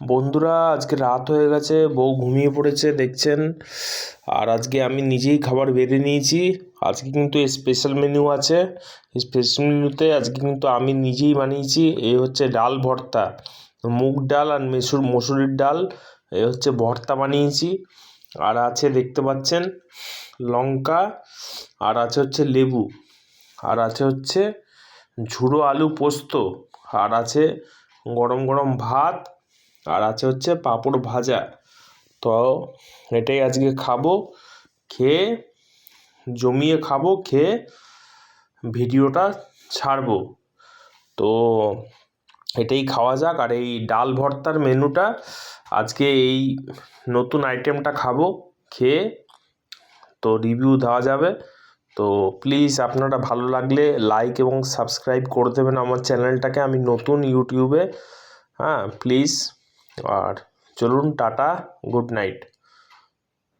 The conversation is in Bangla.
বন্ধুরা, আজকে রাত হয়ে গেছে, বউ ঘুমিয়ে পড়েছে, দেখছেন। আর আজকে আমি নিজেই খাবার বেড়ে নিয়েছি। আজকে কিন্তু স্পেশাল মেনু আছে। স্পেশাল মেনুতে আজকে কিন্তু আমি নিজেই বানিয়েছি এই হচ্ছে ডাল ভর্তা। মুগ ডাল আর মেসুর মসুরির ডাল, এ হচ্ছে ভর্তা বানিয়েছি। আর আছে দেখতে পাচ্ছেন, লঙ্কা, আর আছে হচ্ছে লেবু। আর আছে হচ্ছে ঝুড়ো আলু পোস্ত। আর আছে গরম গরম ভাত আর আছে হচ্ছে পাঁপড় ভাজা। তো এটাই আজকে খাব, খেয়ে জমিয়ে খাব, খেয়ে ভিডিওটা ছাড়বো। তো এটাই খাওয়া যাক, আর এই ডাল ভর্তার মেনুটা আজকে এই নতুন আইটেমটা খাব, খেয়ে তো রিভিউ দেওয়া যাবে। তো প্লিজ আপনারা ভালো লাগলে লাইক এবং সাবস্ক্রাইব করে দেবেন আমার চ্যানেলটাকে আমি নতুন ইউটিউবে হ্যাঁ প্লিজ আর চলুন টাটা গুড নাইট